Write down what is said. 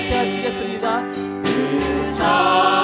다시 하시겠습니다. 그 자.